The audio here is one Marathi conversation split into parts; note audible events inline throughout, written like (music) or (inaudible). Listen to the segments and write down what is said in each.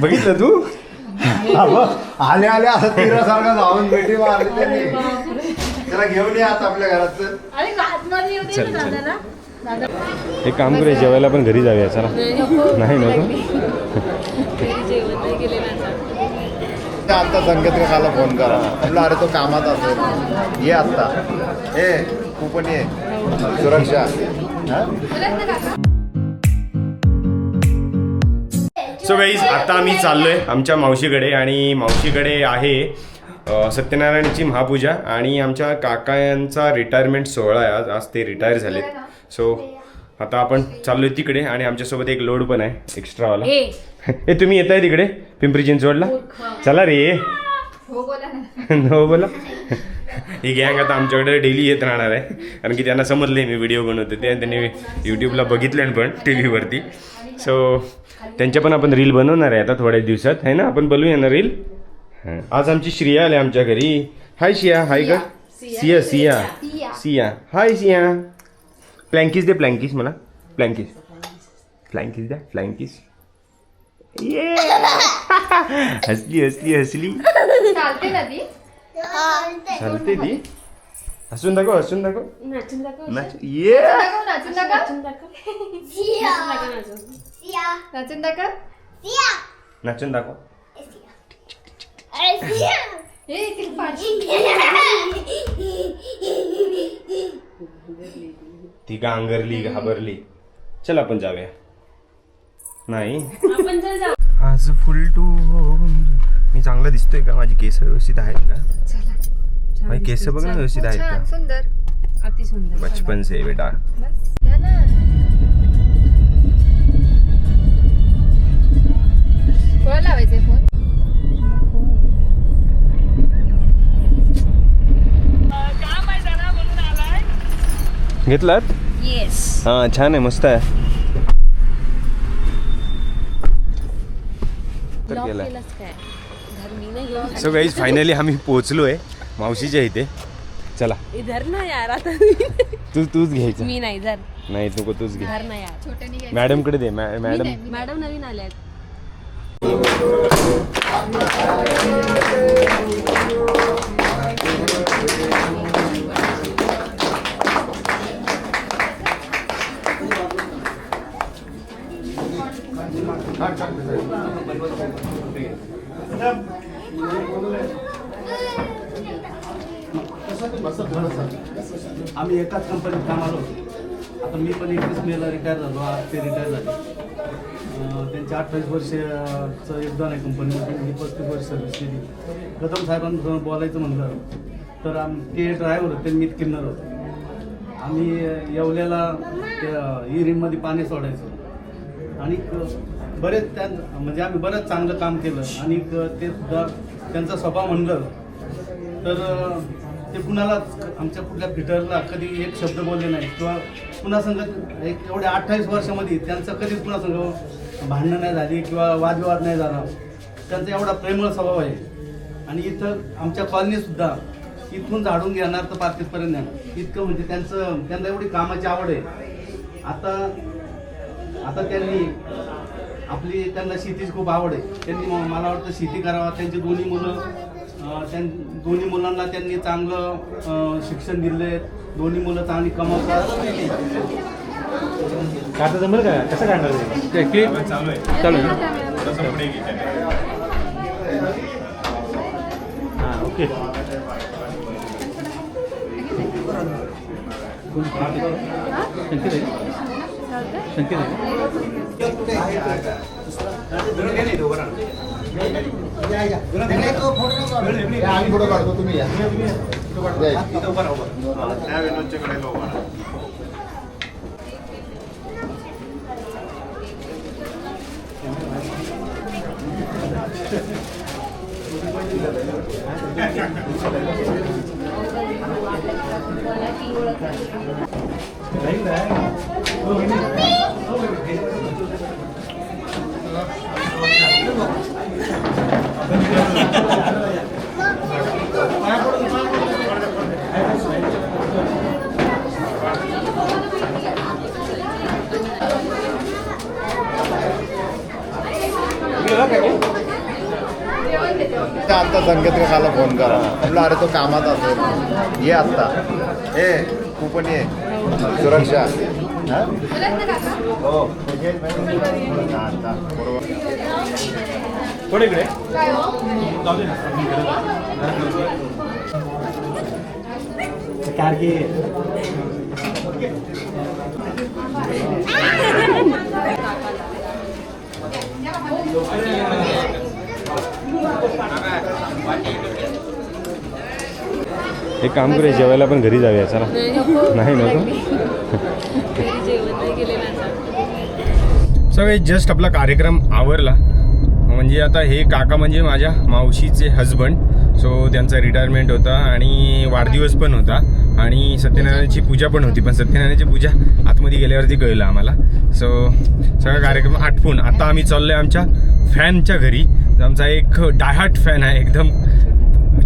बघितलं तू? आले आले असं तिरासारखा जाऊन भेटी मारली त्यांनी. त्याला घेऊन ये आता आपल्या घरात चल. एक काम करूया जेवायला पण घरी जाऊया चला. नाही नको. (laughs) घरी जेवण नाही गेले ना ते आता संकेत काकाला फोन करा. म्हटलं अरे तो कामात असेल. ये आता ए तू पण ये. सुरक्षा. हा? सो गाईज आता आम्ही चाललोय आमच्या मावशीकडे आणि मावशीकडे आहे सत्यनारायणाची महापूजा आणि आमच्या काकायांचा रिटायरमेंट सोहळा आहे आज. आज ते रिटायर झालेत. सो आता आपण चाललोय तिकडे आणि आमच्यासोबत एक लोड पण आहे एक्स्ट्रावाला ए तुम्ही येत आहे तिकडे? पिंपरी चिंचवडला? चला रे. हो बोला (laughs) हो बोला. ही गँग आता आमच्याकडे डेली येत राहणार आहे. कारण की त्यांना समजले मी व्हिडिओ बनवते. ते त्यांनी यूट्यूबला बघितलं पण टी व्हीवरती सो त्यांच्या पण आपण रील बनवणार आहे आता थोड्या दिवसात. आहे ना? आपण बनवूया ना रील हां. आज आमची श्रिया आली आमच्या घरी. हाय शिया हाय ग सिया. सिया सिया. हाय सिया. प्लँकिस दे प्लँकिस मला. प्लँकिस प्लँकिस द्या प्लँकिस ये (laughs) हसली हसली हसली. चालते ना ती? चालते ती? हसून दाखव हसून दाखव. नाचून दाखव. नाच ये दाखव नाचून दाखव. नाचून दाखव. नाचून दाखव नाचून दाखव. ए ती पाठी ती गांगरली घाबरली. चल आपण जाऊया. नाही. आपण जर जाऊ. आज फुल टू मी चांगला दिसतोय का? माझी केस व्यवस्थित आहेत का? माझी केस बघ ना व्यवस्थित आहेत का? सुंदर. अति सुंदर. बचपन से बेटा. कोणाला लावायचे फोन? घेतलात? येस हा छान आहे मस्त आहे. लॉक केलाय. केलंच काय? घर मी नाही घेऊन सो गाईज फायनली आम्ही पोहोचलोय मावशीच्या इथे. चला. इधर ना यार आता तू तूच घ्यायचं मी नाही जर नाही नको तूच घे. घर ना यार. छोटे मॅडमकडे दे मॅ- मॅडम. मॅडम नवीन आल्यात. आम्ही एकाच कंपनीत कामाला होतो. आता मी पण एकवीस मेला रिटायर झालो आज ते रिटायर झाले. त्यांचे अठ्ठावीस वर्षाचं योगदान आहे कंपनीमध्ये मी पस्तीस वर्ष सर्व्हिस केली. प्रथम साहेबांसोबत बोलायचं म्हणलं तर आम ते ड्रायव्हर होते मी किन्नर होतो. आम्ही येवल्याला त्या इरीमध्ये पाणी सोडायचो. आणि बरेच त्या म्हणजे आम्ही बरंच चांगलं काम केलं. आणि ते सुद्धा त्यांचा स्वभाव म्हणलं. तर ते कुणालाच आमच्या कुठल्या फिटरला कधी एक शब्द बोलले नाही किंवा कुणा संग एक एवढ्या अठ्ठावीस वर्षामध्ये त्यांचं कधीच कुणा संग भांडणं नाही झाली किंवा वादविवाद नाही झाला. त्यांचा एवढा प्रेमळ स्वभाव आहे. आणि इथं आमच्या कॉलनीत सुद्धा इथून झाडून घेणार तर पार्टीपर्यंत येणार इतकं म्हणजे त्यांचं त्यांना एवढी कामाची आवड आहे. आता आता त्यांनी आपली त्यांना शेतीची खूप आवड आहे. त्यांनी म- मला वाटतं शेती करावा. त्यांची दोन्ही मुलं त्यां दोन्ही मुलांना त्यांनी चांगलं शिक्षण दिले दोन्ही मुलं चांगली कमावतात जमेल का? कसं काढणार चालू आहे. चालू. हां ओके. आहे. आम्ही फोटो काढतो तुम्ही या Mommy! Mommy! (laughs) (laughs) संकेतकाला फोन करा? म्हटलं अरे तो कामात असेल. ये आत्ता. ए तू पण ये. सुरक्षा. हा? हो. आता, बरोबर थोडे इकडे जाऊ दे ना कारगी एक काम करूया जेवायला पण घरी जाऊया चला. नाही नको. सगळे (laughs) जस्ट आपला कार्यक्रम आवरला. म्हणजे आता हे काका म्हणजे माझ्या मावशीचे हजबंड सो त्यांचा रिटायरमेंट होता आणि वाढदिवस पण होता. आणि सत्यनारायणाची पूजा पण होती पण सत्यनारायणाची पूजा आतमध्ये गेल्यावरती कळलं आम्हाला. सो सगळा कार्यक्रम आटपून. आता आम्ही चाललोय आमच्या फॅनच्या घरी. आमचा एक डायहार्ट फॅन आहे एकदम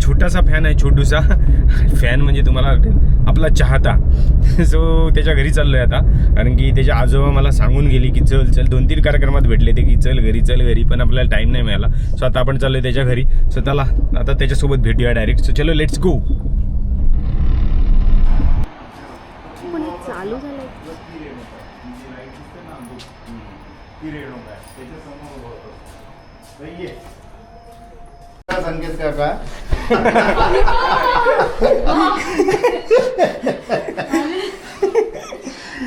छोटासा फॅन आहे छोटूसा. फॅन म्हणजे तुम्हाला वाटेल, आपला चाहता. सो त्याच्या घरी चाललोय आता. कारण की त्याच्या आजोबा मला सांगून गेली की चल चल दोन तीन कार्यक्रमात भेटले ते की चल घरी चल घरी पण आपल्याला टाईम नाही मिळाला. सो आता आपण चाललोय त्याच्या घरी. सो त्याला आता त्याच्यासोबत भेटूया डायरेक्ट सो चलो लेट्स गो चालू झालंय. संकेत काका.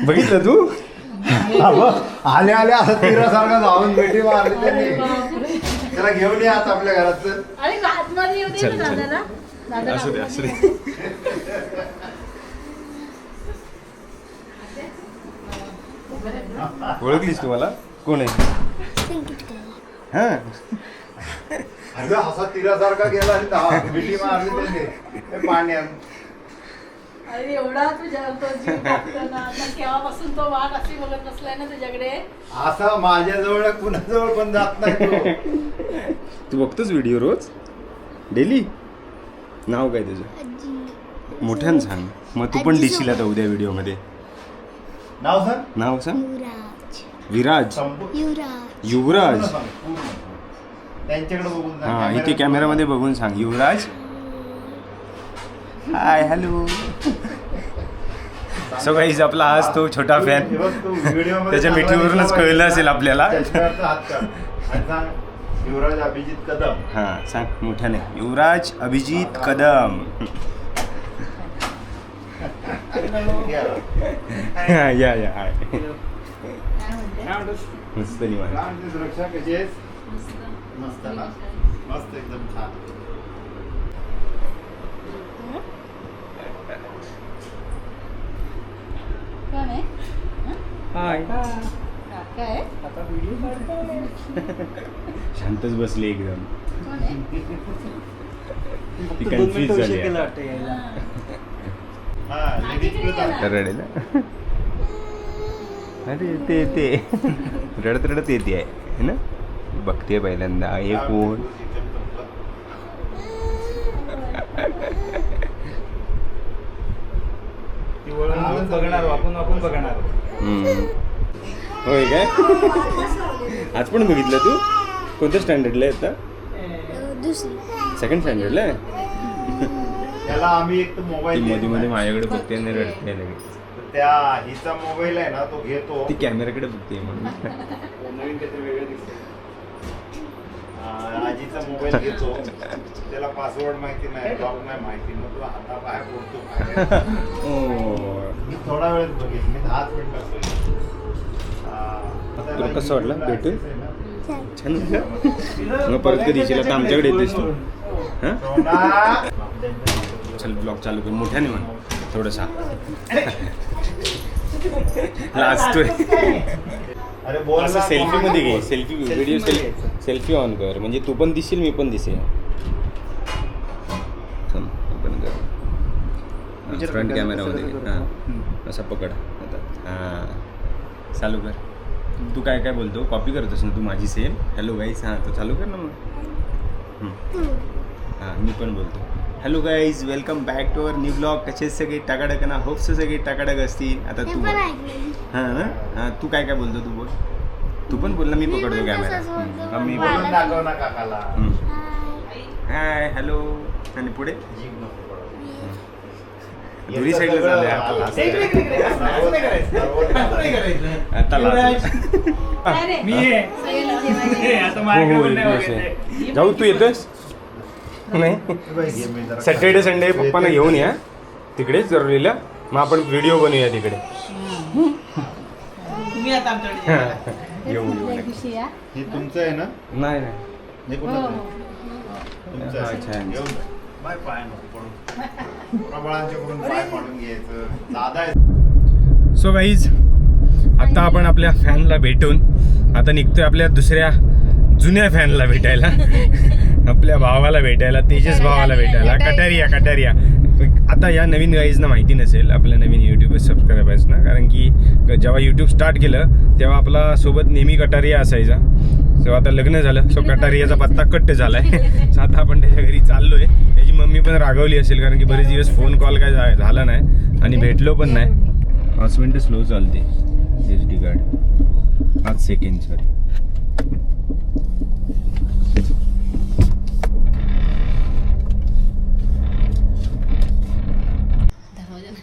बघितलं तू? आले आले असं तिरासारखा जाऊन भेटी मारली त्यांनी. त्याला घेऊन या आता आपल्या घरात अरे आतमध्ये येऊ चल, चल. दादाला. असू दे असू दे. ओळखलीस तू मला कोण आहे? हां. असा तिरासारखा गेला आणि दहा भेटी मारली त्यांनी. ते पाण्यात अरे एवढा तुझ्या तो जीव टाकताना आता केव्हापासून तो वाघ अशी बघत बसलाय ना तुझ्याकडे? असा माझ्याजवळ कुणाजवळ पण जात नाही तो. तू बघतोस व्हिडिओ रोज? डेली? नाव काय तुझं? मोठ्यानं सांग. मग तू पण दिशील आता उद्या व्हिडिओमध्ये. नाव सांग. नाव सांग. विराज युवराज. त्यांच्याकडे बघून. हा इथे कॅमेरामध्ये बघून सांग Yuvraj hi hello so guys आपला आज तो छोटा फॅन हे बघ, तू व्हिडिओमध्ये त्याच्या चांगला मिठीवरूनच दिसला कळलं पाहिजे. असेल आपल्याला. त्याच्यावरचा हात काढ. आणि सांग युवराज अभिजित कदम हा सांग मोठ्याने युवराज अभिजित कदम या. या या हाय मस्त निवांत. काय म्हणते सुरक्षा कशी आहेस? मस्त. ना? मस्त एकदम छान. कोण आहे? हाय काका आहे? शांतच बसले एकदम. कोण आहे? ती कन्फ्युज झाली आहे. हा लेडीज प्रधान. रडेल अरे ते ते. रडत रडत येते आहे है ना? बघते पहिल्यांदा हे कोण? बघणार वाकून वाकून बघणार. होय काय? आज पण बघितलं तू? कोणत्या स्टँडर्डला आहे आता दुसरी सेकंड स्टँडर्डला आहे? त्याला आम्ही एक मोबाईल मध्ये मध्ये माझ्याकडे बघते आणि रडते लगेच. त्या हिचा मोबाईल आहे ना तो घेतो. ती कॅमेराकडे बघते म्हणून. नवीन काहीतरी वेगळं दिसतं आ- आजीचा मोबाईल घेतो. त्याला पासवर्ड माहिती नाही लॉक नाही माहिती. मग तो हाता बाहेर पडतो बाहेर. (laughs) ओ. मी थोडा वेळ बघेन. मी दहाच मिनिट तुला कसं वाटलं? भेटून छान. वाटलं? मग परत कधी येशील आता आमच्याकडे येतेस तू हां? चल ब्लॉग चालू कर. मोठ्याने म्हण. थोडंसा. लाजतोय अरे बोल असं सेल्फी मध्ये घे. Selfie Selfie video selfie selfie on कर. म्हणजे तू पण दिसेल मी पण दिसेल. फ्रंट कॅमेरामध्ये हां असा पकड. आता. हां. चालू कर. तू काय काय बोलतो? कॉपी करतोस ना तू माझी सेम हॅलो गाईज हां तर चालू कर ना मग. हम्म. हां मी पण बोलतो. Hello guys welcome back to our new blog कसे सगळे टाकाडक ना? होप्स सगळे टाकाडक असतील. आता ते हां ना हां तू काय काय बोलतो तू बोल. तू पण बोल ना मी पकडतो कॅमेरा हा, मी बोल बोलून दाखव ना काकाला. हाय हॅलो आणि पुढे? दोन्ही साईडला. चाललंय आता. (laughs) आता मी. हे. जाऊ तू येतोस नाही. सॅटर्डे संडे पप्पांना घेऊन या. तिकडे जरुरीला. मग आपण व्हिडिओ बनवूया तिकडे. येऊ येऊ. हे तुमचं आहे ना? नाही नाही. तुमचं आहे. बाय पाय पाय (laughs) पाडून घ्यायचं. दादा सो गाईज आता आपण आपल्या फॅनला भेटून आता निघतोय आपल्या दुसऱ्या जुन्या फॅनला भेटायला. (laughs) आपल्या भावाला भेटायला तेजस भावाला भेटायला. कटारिया कटारिया. आता या नवीन गाईजना माहिती नसेल आपल्या नवीन यूट्यूब सबस्क्रायबर्सना कारण की जेव्हा यूट्यूब स्टार्ट केलं तेव्हा आपला सोबत नेहमी कटारिया असायचा. सो आता लग्न झालं सो कटारियाचा पत्ता कट्ट झालाय. सो आता आपण त्याच्या घरी चाललोय. त्याची मम्मी पण रागवली असेल कारण की बरेच दिवस फोन कॉल काय झाला नाही आणि भेटलो पण नाही. पाच मिनटं स्लो चालते. एच डी कार्ड पाच सेकंड सॉरी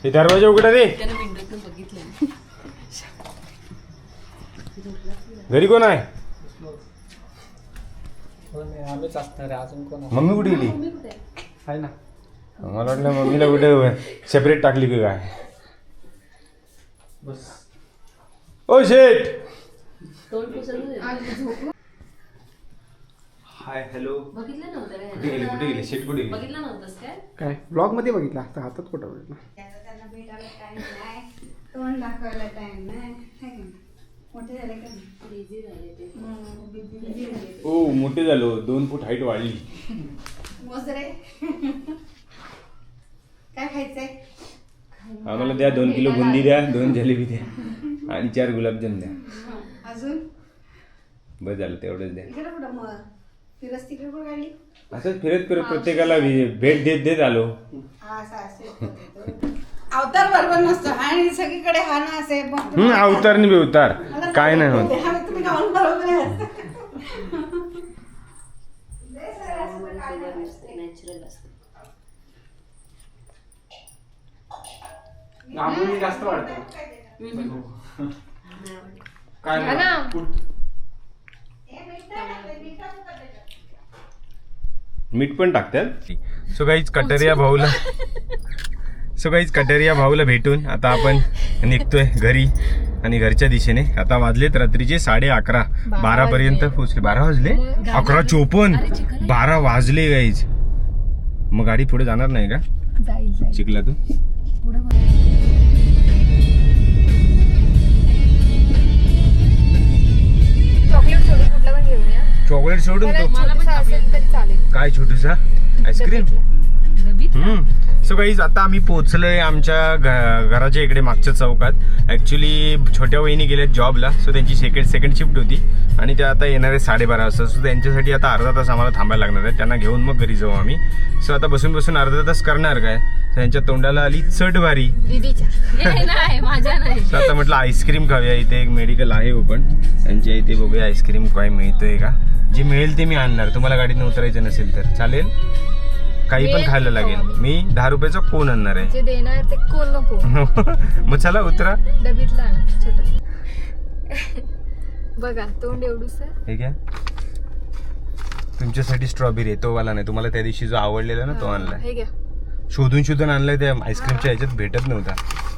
हे दरवाजा उघडा रे. त्यानं विंडोतून बघितलं घरी कोण आहे? आम्हीच असणार आहे अजून कोण मम्मी कुठे गेली? आहे? ना. मला वाटलं मम्मीला कुठे सेपरेट टाकली की काय. बस. ओ शेट हाय हॅलो बघितलं नव्हतं कुठे गेली कुठे गेली? शेट कुठे गेली? बघितलं नव्हतंस काय? काय? ब्लॉगमध्ये बघितलं आता हातात कुठं बघितलं? भेटायला टाइम नाही. तोंड दाखवायला टाइम नाही. हाय का नाही? मोठे झाले का? बिझी झाले ते. ओ मोठे झालो. दोन फूट हाईट वाढली. मोजरे काय खायचंय? आम्हाला द्या दोन किलो बुंदी द्या दोन जलेबी द्या आणि चार गुलाबजाम द्या. अजून? बस झालं तेवढंच द्या. इकडे कुठं मग. फिरस तिकडे कुठं काढली असंच फिरत फिरत प्रत्येकाला वि- भेट देत देत आलो. हा अवतार बरोबर नसतो. आणि सगळीकडे हा ना असे हम्म अवतार नि बेवतार. काय नाही होत. हा, तुम्ही गाऊन बरोबर आहे. नॅचरल असते आंबोली जास्त वाढतं. काय हा ना. मीठ पण टाकतात. सो गाईज कटरिया भाऊला (laughs) सो गाईज कटरिया भाऊला भेटून आता आपण निघतोय घरी आणि घरच्या दिशेने. आता वाजलेत रात्रीचे साडे अकरा. बारा पर्यंत पोहोचले. बारा वाजले? अकरा चोपन्न. बारा वाजले गाईज मग गाडी पुढे जाणार नाही का? चिकला तू चॉकलेट सोडून तो. काय छोटूसा? आईस्क्रीम सो गाईज आता आम्ही पोहोचलोय आमच्या घ- घराच्या इकडे मागच्या चौकात. ऍक्च्युली छोट्या वहिनी गेल्यात जॉबला सो त्यांची सेकंड सेकंड शिफ्ट होती. आणि त्या आता येणार आहे साडेबारा वाजता. सो त्यांच्यासाठी आता अर्धा तास आम्हाला थांबायला लागणार आहे. त्यांना घेऊन मग घरी जाऊ आम्ही. सो आता बसून बसून अर्धा तास करणार काय? त्यांच्या तोंडाला आली चट भारी सो आता म्हटलं आईस्क्रीम खाऊया. इथे एक मेडिकल आहे ओपन त्यांच्या इथे बघूया आईस्क्रीम काय मिळतोय का? जे मिळेल ते मी आणणार. तुम्हाला गाडीतून उतरायचं नसेल तर. चालेल? काही पण खायला लागेल. मी दहा रुपयाचा कोण आणणार आहे? जे देणार ते कोण नको. (laughs) मग चला उतरा. डबीतला आणा छोट. (laughs) बघा तोंड एवढूस हे घ्या. तुमच्यासाठी स्ट्रॉबेरी आहे. तो वाला नाही. तुम्हाला त्या दिवशी जो आवडलेला ना तो हे घ्या. शोधून शोधून आणलाय त्या आईस्क्रीमच्या ह्याच्यात भेटत नव्हता.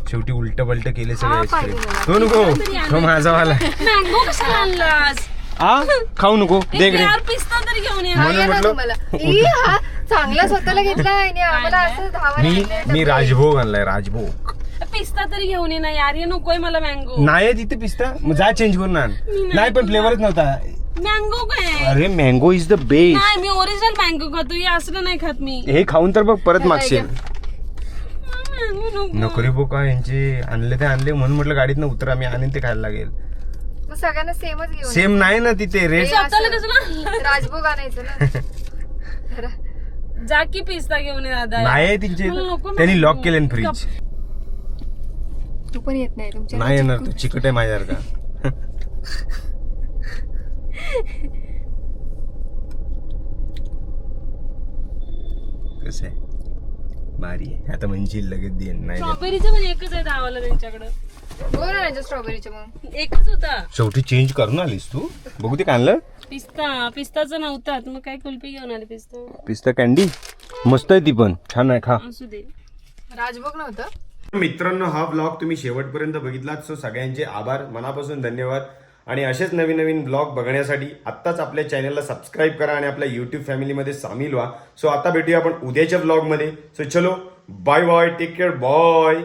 शेवटी उलट पलट केले सगळे आईस्क्रीम तो नको. तो माझा वाला मँगो कशाला आणलास आ? खाऊ नको. दे इकडे. यार पिस्ता तरी घेऊन ये. म्हणून म्हटलं ई, हा चांगला (laughs) स्वतःला घेतला आणि आम्हाला असं धावा मी मी राजभोग आणलाय राजभोग. पिस्ता तरी घेऊन ये ना यार हे नकोय मला मँगो नाही आहे तिथे पिस्ता. मग जा चेंज करून आण. नाही पण फ्लेवरच नव्हता. मँगो काय? अरे मँगो इज द बेस्ट नाही मी ओरिजिनल मँगो खातो हे असलं नाही खात मी. हे खाऊन तर बघ परत मागशील. मँगो नको. नको रे बोका यांचे आणले ते आणले म्हणून म्हटलं गाडीतनं उतरा मी आणीन ते खायला लागेल. मग सगळ्यांना सेमच घेऊन सेम नाही ना तिथे रेट स्वतःला कसं आणलं? राजभोग आणायचं ना. (laughs) जरा. जा की पिस्ता घेऊन ये दादा. नाही तिचे. मला नको ना. त्यांनी लॉक केले फ्रीज तू पण येत नाही तुमच्या नाही येणार तू चिकट आहे माझ्यासारखा कसं? आहे भारी आहे. आता म्हणशील लगेच देईन नाही देत. स्ट्रॉबेरीचं पण एकच आहे दावाला त्यांच्याकडं. बोल ना स्ट्रॉबेरीचे मग. एकच होता. शेवटी चेंज करून आलीस तू? बघू ते का आणलं? पिस्ता पिस्ताचं नव्हता मग काय कुल्फी घेऊन आले पिस्ता? पिस्ता कॅन्डी मस्त आहे ती पण. छान आहे खा. असू दे. राजभोग नव्हतं? मित्रांनो हा ब्लॉग तुम्ही शेवटपर्यंत बघितलात सो सगळ्यांचे आभार मनापासून धन्यवाद. आणि असेच नवीन नवीन ब्लॉग बघण्यासाठी आत्ताच आपल्या चॅनलला सबस्क्राईब करा आणि आपल्या युट्यूब फॅमिलीमध्ये सामील व्हा. सो आता भेटूया आपण उद्याच्या ब्लॉगमध्ये सो चलो bye bye take care bye